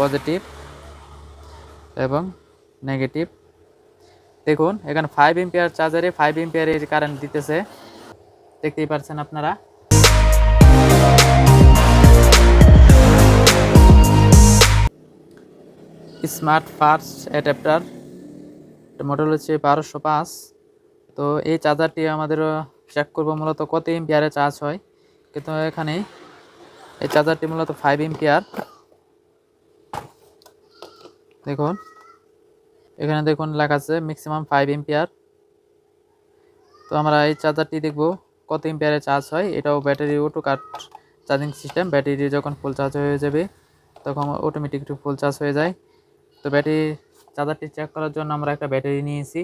Positive এবং negative দেখুন, এখানে ফাইভ এম্পিয়ার চার্জারে ফাইভ এম্পিয়ারের কারেন্ট দিতেছে, দেখতেই পাচ্ছেন আপনারা? স্মার্ট ফার্স্ট অ্যাডাপ্টার মডেল হচ্ছে বারোশো পাঁচ। তো এই চার্জারটি আমাদের চেক করব, মূলত কত এম্পিয়ারে চার্জ হয়? কিন্তু এখানে এই চার্জারটি মূলত ফাইভ এম্পিয়ার দেখুন। এখানে দেখুন লেখা আছে ম্যাক্সিমাম ফাইভ এম্পিয়ার তো আমরা এই চার্জারটি দেখব, কত এম্পিয়ারে চার্জ হয়। এটাও battery auto cut charging system battery যখন ফুল চার্জ হয়ে যাবে, তখন অটোমেটিক একটু ফুল চার্জ হয়ে যায়। তো ব্যাটারি চার্জারটি চেক করার জন্য আমরা একটা ব্যাটারি নিয়েছি।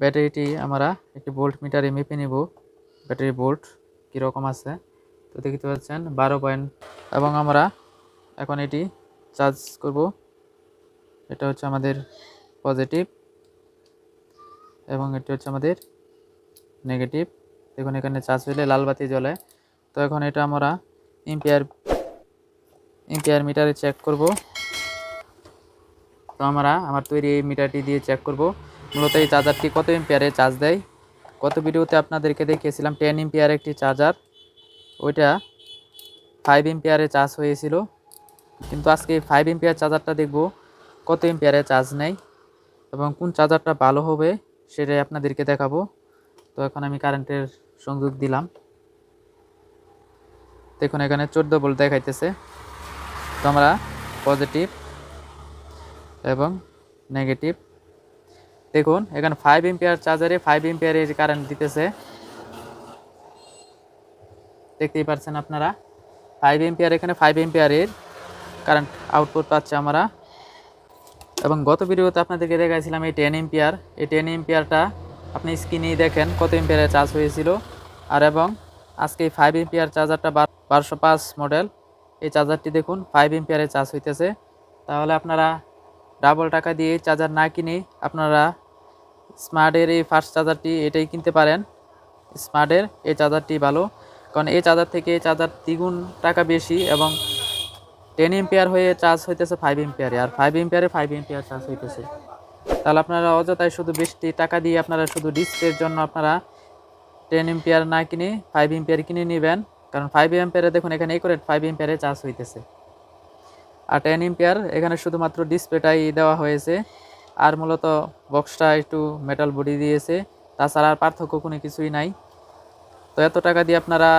ব্যাটারিটি আমরা একটি বোল্ট মিটারে মেপে নেব। ব্যাটারি বোল্ট কীরকম আছে? তো দেখতে পাচ্ছেন, বারো পয়েন্ট এবং আমরা এখন এটি চার্জ করব। এটা হচ্ছে আমাদের পজিটিভ এবং এটি হচ্ছে আমাদের নেগেটিভ। দেখুন, এখানে চার্জ হলে লাল বাতি জ্বলে। তো এখন এটা আমরা এম্পিয়ার এম্পিয়ার মিটারে চেক করব। তো আমরা, আমার তৈরি এই মিটারটি দিয়ে চেক করব। মূলত এই চার্জারটি কত এম্পিয়ারে চার্জ দেয়? গত ভিডিওতে আপনাদেরকে দেখিয়েছিলাম টেন এম্পিয়ার একটি চার্জার। ওইটা ফাইভ এম্পিয়ারে চার্জ হয়েছিল। কিন্তু আজকে ফাইভ এম্পিয়ার চার্জারটা দেখব, কত এম্পিয়ারে চার্জ নেয় এবং কোন চার্জারটা ভালো হবে সেটাই আপনাদেরকে দেখাবো। তো এখন আমি কারেন্টের সংযোগ দিলাম। দেখুন, এখানে চোদ্দ ভোল্ট দেখাইতেছে। তো আমরা পজিটিভ এবং নেগেটিভ দেখুন, এখানে ফাইভ এম্পিয়ার চার্জারে ফাইভ এম্পিয়ারের কারেন্ট দিতেছে, দেখতেই পারছেন আপনারা? ফাইভ এম্পিয়ার এখানে ফাইভ এম্পিয়ারের কারেন্ট আউটপুট পাচ্ছে আমরা। এবং গত ভিডিওতে আপনাদেরকে দেখাইছিলাম এই টেন এম্পিয়ার এই টেন এম্পিয়ারটা আপনি স্ক্রিনেই দেখেন কত এম্পিয়ারে চার্জ হয়েছিল। আর এবং আজকে এই ফাইভ এম্পিয়ার চার্জারটা বারোশো পাঁচ মডেল এই চার্জারটি দেখুন ফাইভ এম্পিয়ারে চার্জ হইতেছে। তাহলে আপনারা ডাবল টাকা দিয়ে চার্জার না কিনে আপনারা স্মার্টের এই ফার্স্ট চার্জারটি এটাই কিনতে পারেন। স্মার্টের এই চার্জারটি ভালো। কারণ এই চার্জার থেকে চার্জার দ্বিগুণ টাকা বেশি এবং টেন এম্পিয়ার হয়ে চার্জ হইতেছে ফাইভ এম্পিয়ারে আর ফাইভ এম্পিয়ারে ফাইভ এম্পিয়ার চার্জ হইতেছে। তাহলে আপনারা অযথায় শুধু বেশি টাকা দিয়ে আপনারা শুধু ডিসপ্লের জন্য আপনারা টেন এম্পিয়ার না কিনে ফাইভ এম্পিয়ার কিনে নেবেন, কারণ ফাইভ এম্পিয়ারে দেখুন এখানে একুরেট ফাইভ এম্পিয়ারে চার্জ হইতেছে। আর টেন এম্পিয়ার এখানে শুধুমাত্র ডিসপ্লেটাই দেওয়া হয়েছে, আর মূলত বক্সটা একটু মেটাল বডি দিয়েছে, তাছাড়া আর পার্থক্য কোনো কিছুই নাই। তো এত টাকা দিয়ে আপনারা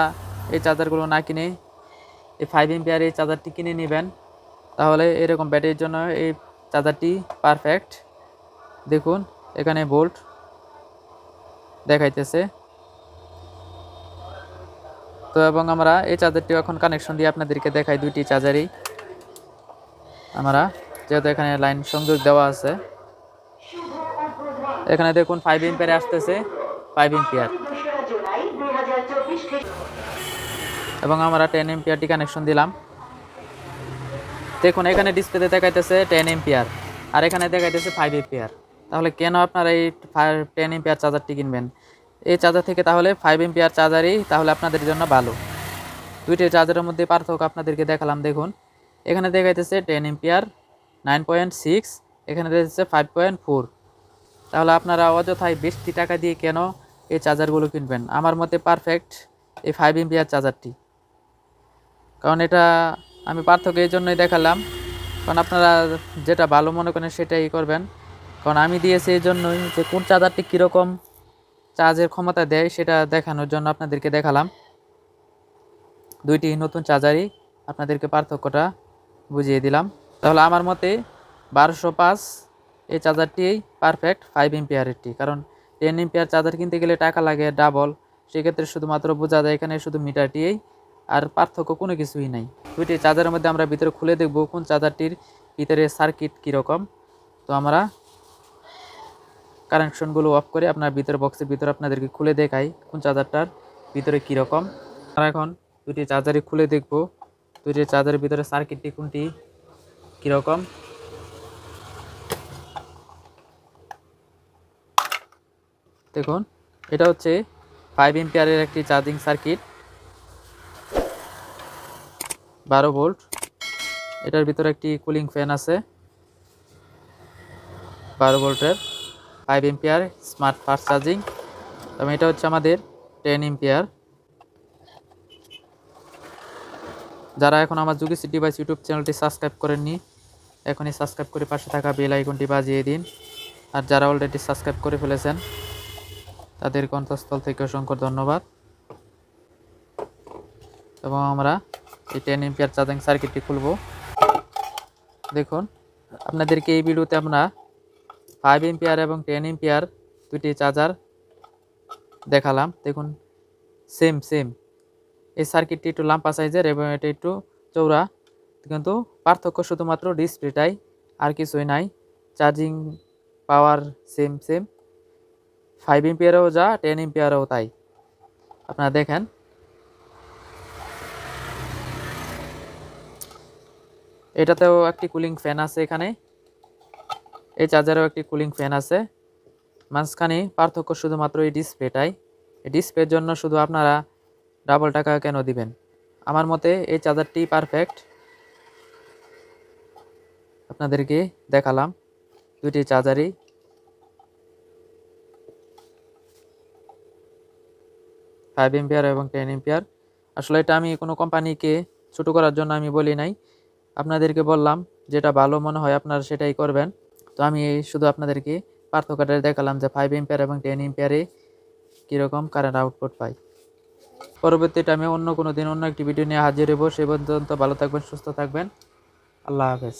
এই চার্জারগুলো না কিনে এই ফাইভ এম্পিয়ার এই চার্জারটি কিনে নেবেন, তাহলে এরকম ব্যাটারির জন্য এই চার্জারটি পারফেক্ট দেখুন, এখানে বোল্ট দেখাইতেছে। তো এবং আমরা এই চার্জারটি এখন কানেকশন দিয়ে আপনাদেরকে দেখাই দুইটি চার্জারই আমরা যেহেতু এখানে লাইন সংযোগ দেওয়া আছে। এখানে দেখুন ফাইভ এম্পিয়ারে আসতেছে ফাইভ এম্পিয়ার এবং আমরা টেন এম্পিয়ারটি কানেকশন দিলাম। দেখুন, এখানে ডিসপ্লেতে দেখাইতেছে টেন এম্পিয়ার আর এখানে দেখাইতেছে ফাইভ এম্পিয়ার তাহলে কেন আপনারা এই টেন এম্পিয়ার চার্জারটি কিনবেন? এই চার্জার থেকে তাহলে ফাইভ এম্পিয়ার চার্জারই তাহলে আপনাদের জন্য ভালো। দুইটি চার্জারের মধ্যে পার্থক্য আপনাদেরকে দেখালাম, দেখুন। এখানে দেখাইতেছে ten ampere nine point six এখানে দেখাইতেছে ফাইভ পয়েন্ট ফোর তাহলে আপনারা অযথায় বেশি টাকা দিয়ে কেন এই চার্জারগুলো কিনবেন? আমার মতে পারফেক্ট এই ফাইভ এম্পিয়ার চার্জারটি কারণ এটা আমি পার্থক্য এই জন্যই দেখালাম। কারণ আপনারা যেটা ভালো মনে করেন সেটাই করবেন। কারণ আমি দিয়েছি এই জন্যই যে কোন চার্জারটি কীরকম চার্জের ক্ষমতা দেয় সেটা দেখানোর জন্য আপনাদেরকে দেখালাম। দুইটি নতুন চার্জারই আপনাদেরকে পার্থক্যটা বুঝিয়ে দিলাম। তাহলে আমার মতে বারোশো পাঁচ এই চার্জারটি পারফেক্ট ফাইভ এম্পিয়ারেরটি। কারণ টেন এম্পিয়ার চার্জার কিনতে গেলে টাকা লাগে ডাবল। সেক্ষেত্রে শুধুমাত্র বোঝা যায় এখানে শুধু মিটারটিই আর পার্থক্য কোনো কিছুই নাই। দুইটি চার্জারের মধ্যে আমরা ভিতরে খুলে দেখব কোন চার্জারটির ভিতরে সার্কিট কীরকম। তো আমরা কানেকশনগুলো অফ করে আপনার ভিতরে বক্সের ভিতরে আপনাদেরকে খুলে দেখাই কোন চার্জারটার ভিতরে কীরকম। আমরা এখন দুটি চার্জারই খুলে দেখব। দুইটি চার্জারের ভিতরে সার্কিটটি কোনটি কীরকম। দেখুন, এটা হচ্ছে ফাইভ এম্পিয়ারের একটি চার্জিং সার্কিট বারো ভোল্ট। এটার ভিতরে একটি কুলিং ফ্যান আছে। বারো ভোল্টের five ampere smart fast charging এবং এটা হচ্ছে আমাদের টেন এম্পিয়ার যারা এখন আমার যুগি সিটি বাইস ইউটিউব চ্যানেলটি সাবস্ক্রাইব করেননি, এখনই সাবস্ক্রাইব করে পাশে থাকা বেল আইকনটি বাজিয়ে দিন। আর যারা অলরেডি সাবস্ক্রাইব করে ফেলেছেন, তাদের কণ্ঠস্থল থেকে অসংখ্য ধন্যবাদ। এবং আমরা এই টেন এম্পিয়ার চার্জিং সার্কিটটি খুলব। দেখুন, আপনাদেরকে এই ভিডিওতে আমরা ফাইভ এম্পিয়ার এবং টেন এম্পিয়ার দুটি চার্জার দেখালাম। দেখুন সেম সেম এই সার্কিটটি একটু লাম্পা সাইজের এবং এটা একটু চৌড়া কিন্তু পার্থক্য শুধুমাত্র ডিসপ্লেটাই আর কিছুই নাই। Charging power same same five এম্পিয়ারেও যা টেন এম্পিয়ারেও তাই। আপনারা দেখেন এটাতেও একটি কুলিং ফ্যান আছে এখানে। এই চার্জারেও একটি কুলিং ফ্যান আছে। মাঝখানে পার্থক্য শুধুমাত্র এই ডিসপ্লেটাই এই ডিসপ্লের জন্য শুধু আপনারা ডাবল টাকা কেন দিবেন? আমার মতে এই চার্জারটি পারফেক্ট আপনাদেরকে দেখালাম দুইটি চার্জারই ফাইভ এম্পিয়ার এবং টেন এম্পিয়ার আসলে এটা আমি কোনো কোম্পানিকে ছোটো করার জন্য আমি বলি নাই। আপনাদেরকে বললাম, যেটা ভালো মনে হয় আপনারা সেটাই করবেন। তো আমি শুধু আপনাদেরকে পার্থক্যটা দেখালাম যে ফাইভ এম্পিয়ার এবং টেন এম্পিয়ারে কীরকম কারেন্ট আউটপুট পাই। পরবর্তীতে আমি অন্য কোনো দিন অন্য একটি ভিডিও নিয়ে হাজির হব। সে পর্যন্ত ভালো থাকবেন, সুস্থ থাকবেন। আল্লাহ হাফেজ।